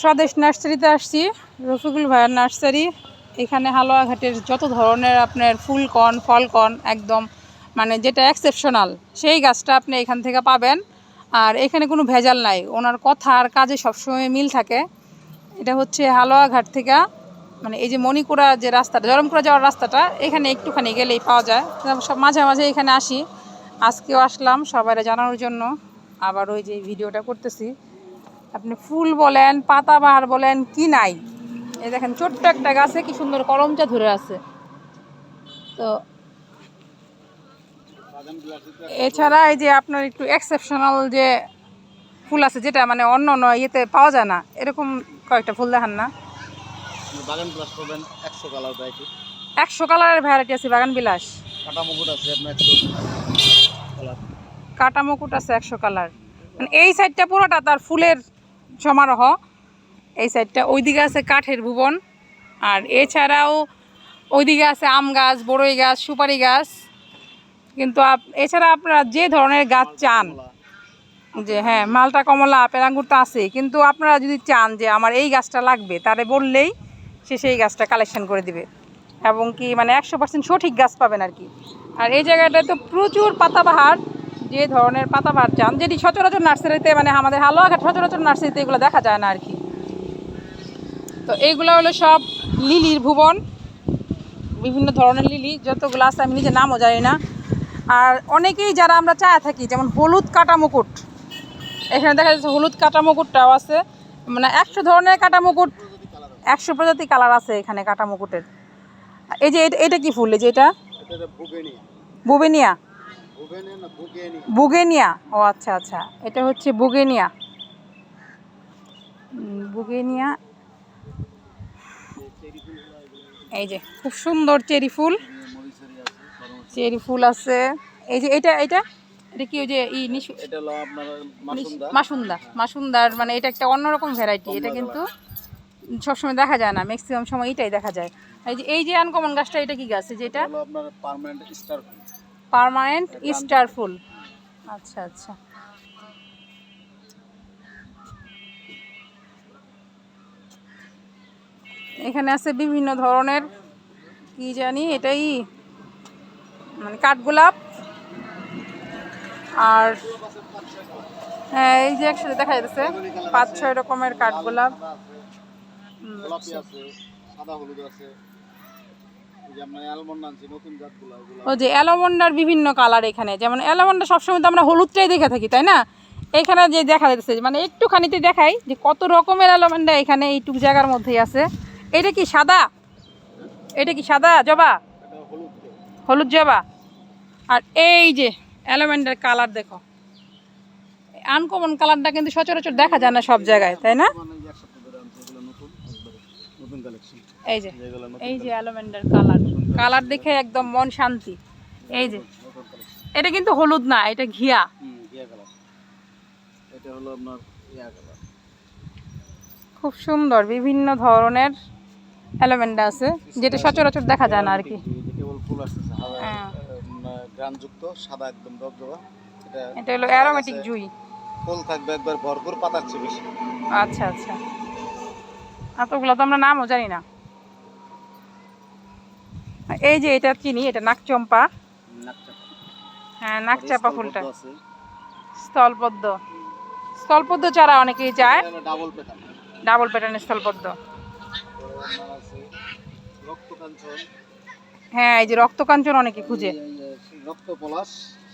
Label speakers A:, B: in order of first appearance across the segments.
A: স্বদেশ নার্সারিতে আসছি, রফিকুল ভাইয়ের নার্সারি। এখানে হালুয়াঘাটের যত ধরনের আপনার ফুল কন ফল কন একদম মানে যেটা এক্সেপশনাল সেই গাছটা আপনি এখান থেকে পাবেন। আর এখানে কোনো ভেজাল নাই, ওনার কথা আর কাজে সবসময় মিল থাকে। এটা হচ্ছে হালুয়াঘাট থেকে মানে এই যে মণিকুড়া যে রাস্তাটা জরমকুড়া যাওয়ার রাস্তাটা, এখানে একটুখানি গেলেই পাওয়া যায়। সব মাঝে মাঝে এখানে আসি। আজকেও আসলাম সবাই জানানোর জন্য। আবার ওই যে ভিডিওটা করতেছি। আপনি ফুল বলেন পাতাবাহার বলেন কি নাই। এই দেখেন ছোট্ট একটা গাছে কি সুন্দর কলমচা ধরে আছে। তো এছাড়া এই যে আপনার একটু এক্সেপশনাল যে ফুল আছে যেটা মানে অন্য অন্য ইয়েতে পাওয়া যায় না এরকম কয়েকটা ফুল দেখান না।
B: বাগান প্লাস পাবেন একশো কালার ভ্যারাইটি
A: একশো কালারের ভ্যারাইটি আছে বাগান বিলাস।
B: কাটা মুকুট আছে আপনার একশো কালার
A: কাটা মুকুট আছে একশো কালার মানে এই সাইডটা পুরোটা তার ফুলের সমারোহ। এই সাইডটা ওইদিকে আছে কাঠের ভুবন। আর এছাড়াও ওইদিকে আছে আম গাছ বড়ই গাছ সুপারি গাছ। কিন্তু আপ- এছাড়া আপনারা যে ধরনের গাছ চান যে হ্যাঁ মালটা কমলা আপেল আঙ্গুর তো আছে। কিন্তু আপনারা যদি চান যে আমার এই গাছটা লাগবে তারে বললেই সে সেই গাছটা কালেকশন করে দিবে। এবং কি মানে একশো পার্সেন্ট সঠিক গাছ পাবেন আর কি। আর এই জায়গাটায় তো প্রচুর পাতাবাহার। যে ধরনের পাতাবাহার চান যেটি সচরাচর নার্সারিতে মানে আমাদের হালুয়াঘাট সচরাচর নার্সারিতে এগুলো দেখা যায় না আর কি। তো এইগুলো হলো সব লিলির ভুবন বিভিন্ন ধরনের লিলি যতগুলো আছে আমি নিজে নামও জানি না। আর অনেকেই যারা আমরা চায় থাকি যেমন হলুদ কাটা মুকুট এখানে দেখা যাচ্ছে হলুদ কাটা মুকুটটাও আছে। মানে একশো ধরনের কাটা মুকুট একশো প্রজাতি কালার আছে এখানে কাটা মুকুটের। এই যে এটা- কি ফুল? এই যে এটা?
B: এটা
A: বুবেনিয়া
B: বুগেনিয়া।
A: ও আচ্ছা আচ্ছা। এটা হচ্ছে বুগেনিয়া। বুগেনিয়া। এই যে খুব সুন্দর চেরি ফুল। চেরি ফুল আছে। এই যে এটা এটা? এটা কি ওই যে ই
B: মাসুন্দা।
A: মাসুন্দা। মাসুন্দার মানে এটা একটা অন্যরকম ভ্যারাইটি এটা কিন্তু সবসময় দেখা যায় না। ম্যাক্সিমাম সময় এটাই দেখা যায়। এই যে এই যে আনকমন গাছটা এটা কি গাছ? এই যে এটা?
B: এটা হলো আপনার পার্মানেন্ট স্টার
A: পার্মানেন্ট স্টার ফুল। আচ্ছা আচ্ছা। এখানে আছে বিভিন্ন ধরনের কি জানি এটাই মানে কাঠগোলাপ আর হ্যাঁ এই যে একসাথে দেখা যাচ্ছে পাঁচ ছয় রকমের কাঠগোলাপ হুম,
B: আছে সাদা হলুদ আছে এই যে আপনার অ্যালমন্ড আনছি নতুন জাতগুলো ওগুলো
A: ও যে অ্যালামন্ডার বিভিন্ন কালার এখানে যেমন অ্যালামন্ডা সবসময় তো আমরা হলুদটাই দেখে থাকি তাই না? এখানে যে দেখা যাচ্ছে মানে একটুখানিতে দেখাই যে কত রকমের অ্যালামন্ডা এখানে এইটুক জায়গার মধ্যেই আছে। এটা কি সাদা? এটা কি সাদা জবা?
B: হলুদ
A: জবা। আর এই যে অ্যালামেন্ডার কালার দেখো। আনকমন কালারটা কিন্তু সচরাচর দেখা যায় না সব জায়গায় তাই না
B: মানে এই যে এক সপ্তাহ ধরে আনছি এগুলো নতুন একবারে নতুন কালেকশন
A: এই যে এই যে অ্যালামেন্ডার কালার কালার দেখে একদম মন শান্তি। এই যে এটা কিন্তু হলুদ না এটা ঘিয়া।
B: হুম কালার এটা হলো আপনার ইয়া কালার
A: খুব সুন্দর বিভিন্ন ধরনের অ্যালোভেন্ডা আছে যেটা সচরাচর দেখা যায় না আর কি।
B: কেবল ফুল আছে সাদা
A: হ্যাঁ।
B: গ্রানযুক্ত সাদা একদম দবদবা। এটা
A: এটা হলো অ্যারোমেটিক জুই।
B: ফুল থাকবে একবার ভরপুর পাতার চেয়ে বেশি।
A: আচ্ছা আচ্ছা। এতগুলো তো আমরা নামও জানি না। এই যে এটা চিনি এটা নাকচম্পা হ্যাঁ নাকচাপা ফুলটা। স্থলপদ্ম। স্থলপদ্ম চারা অনেকেই চায়
B: ডাবল
A: প্যাটার্নের স্থলপদ্ম। হ্যাঁ এই যে রক্তকাঞ্চন অনেকে খুঁজে।
B: এই যে রক্ত পলাশ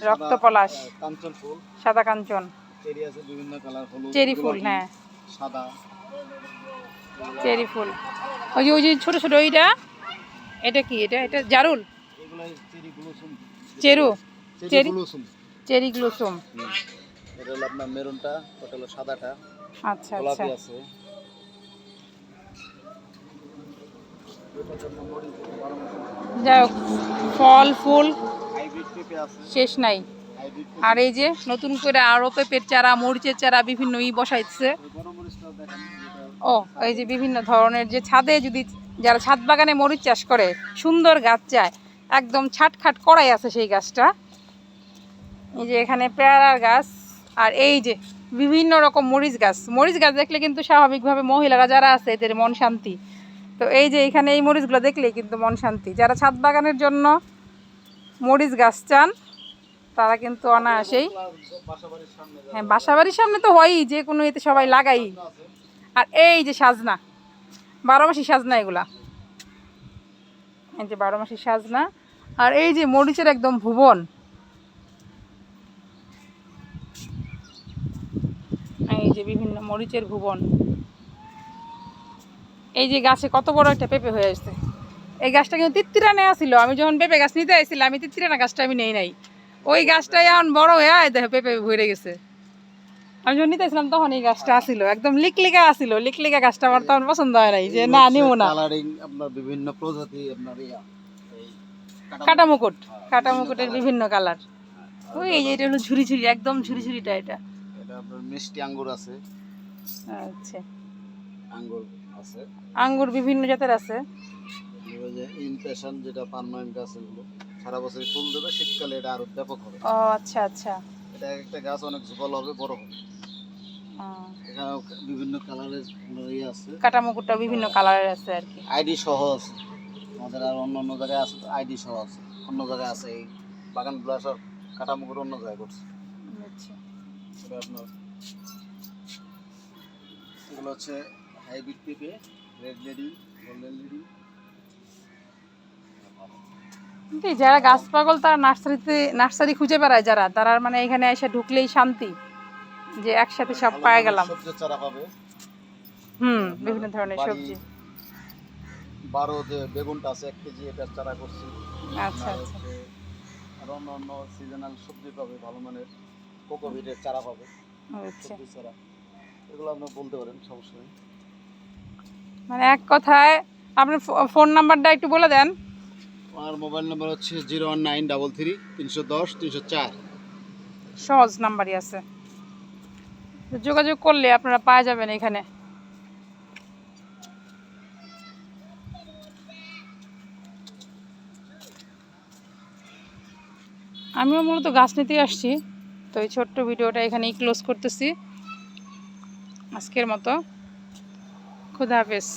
A: রক্ত পলাশ।
B: কাঞ্চন ফুল
A: সাদা কাঞ্চন।
B: চেরি আছে বিভিন্ন কালার হলুদ
A: চেরি ফুল হ্যাঁ।
B: সাদা।
A: চেরি ফুল। ওই যে ওই যে ছোটো ছোটো ওইটা? এটা কি? এটা এটা জারুল?
B: চেরি
A: চেরু?
B: চেরি
A: গ্লুসুম
B: এটা হলো আপনার মেরুনটা ওটা হলো সাদাটা।
A: আচ্ছা আচ্ছা।
B: আছে।
A: যাই হোক ফল ফুল শেষ নাই। আর এই যে নতুন করে আরও পেঁপের চারা মরিচের চারা বিভিন্ন ই বসাইছে। ও, এই যে বিভিন্ন ধরনের যে ছাদে যদি যারা ছাদ বাগানে মরিচ চাষ করে, সুন্দর গাছ চায়, একদম ছাটখাট করাই আছে সেই গাছটা। এই যে এখানে পেয়ারার গাছ, আর এই যে বিভিন্ন রকম মরিচ গাছ। মরিচ গাছ দেখলে কিন্তু স্বাভাবিকভাবে মহিলারা যারা আছে, এদের মন শান্তি। তো এই যে এখানে এই মরিচগুলো দেখলেই কিন্তু মন শান্তি। যারা ছাদ বাগানের জন্য মরিচ গাছ চান, তারা কিন্তু অনায়াসেই হ্যাঁ বাসাবাড়ির সামনে তো হয়ই, যে কোনো এতে সবাই লাগাই। আর এই যে সাজনা, বারো মাসি সাজনা এগুলা। এই যে বারো মাসি সাজনা, আর এই যে মরিচের একদম ভুবন। এই যে বিভিন্ন মরিচের ভুবন। এই যে গাছে কত বড় একটা পেঁপে হয়ে আসছে। এই গাছটা কিন্তু তিত্তিরা নেওয়া ছিল আমি যখন পেঁপে গাছ নিতে আসছিলাম আমি তিত্তিরানা গাছটা আমি নেই নাই। ওই গাছটাই এখন বড় হয়ে আয় দেখো, পেঁপে ভরে গেছে। আমি যখন নিতেছিলাম তখন এই গাছটা আসিল একদম লিকলিকা আসিল লিকলিকা গাছটা আমার তখন পছন্দ হয় নাই যে না নিব না।
B: কালারিং আপনার বিভিন্ন প্রজাতি আপনার ইয়া এই
A: কাটা মুকুট কাটা মুকুটের বিভিন্ন কালার। ওই এই যে এটা হলো ঝুরি ঝুরি একদম ঝুরি ঝুরিটা এটা
B: এটা। আপনার মিষ্টি আঙ্গুর আছে।
A: আচ্ছা।
B: আঙ্গুর আছে।
A: আঙ্গুর বিভিন্ন জাতের আছে।
B: ইমপ্রেশন যেটা পার্মানেন্ট গাছ এগুলো। সারা বছর ফুল দেবে শীতকালে এটা আরও ব্যাপক হবে।
A: ও আচ্ছা আচ্ছা।
B: এটা একটা গাছ অনেক ঝোপাল হবে বড় হবে। এখানেও বিভিন্ন কালারের ইয়ে আছে।
A: কাটা মুকুটটা বিভিন্ন কালারের আছে আর কি।
B: আইডি সহ আছে। আমাদের আর অন্য অন্য জায়গায় আছে আইডি সহ আছে। অন্য জায়গায় আছে এই বাগানগুলো আসার কাটামুকুর অন্য জায়গায় করছে।
A: আচ্ছা।
B: এটা আপনার এগুলো হচ্ছে হাইব্রিড পেঁপে রেড লেডি গোল্ডেন লেডি।
A: যারা গাছ পাগল তারা নার্সারিতে নার্সারি খুঁজে বেড়ায় যারা তারা মানে এখানে এসে ঢুকলেই শান্তি যে একসাথে সব পায়ে গেলাম। হুম বিভিন্ন ধরনের সবজি।
B: বারো যে বেগুনটা আছে এক কেজি এটার চারা করছি।
A: আচ্ছা আচ্ছা।
B: আর অন্য অন্য সিজনাল সবজি পাবে ভালো মানের কোকোভিটের চারা পাবে
A: আচ্ছা।
B: সবজি চারা। এগুলো আপনি বলতে পারেন সমস্যা নেই।
A: মানে এক কথায় আপনার ফোন নাম্বারটা একটু বলে দেন।
B: আমার মোবাইল নাম্বার হচ্ছে zero one nine double three তিনশো দশ তিনশো চার।
A: সহজ নাম্বারই আছে। যোগাযোগ করলে আপনারা পাওয়া যাবেন এখানে। আমিও মূলত গাছ নিতে আসছি, তো এই ছোট্ট ভিডিওটা এখানেই ক্লোজ করতেছি। আজকের মতো। খুদা হাফেজ।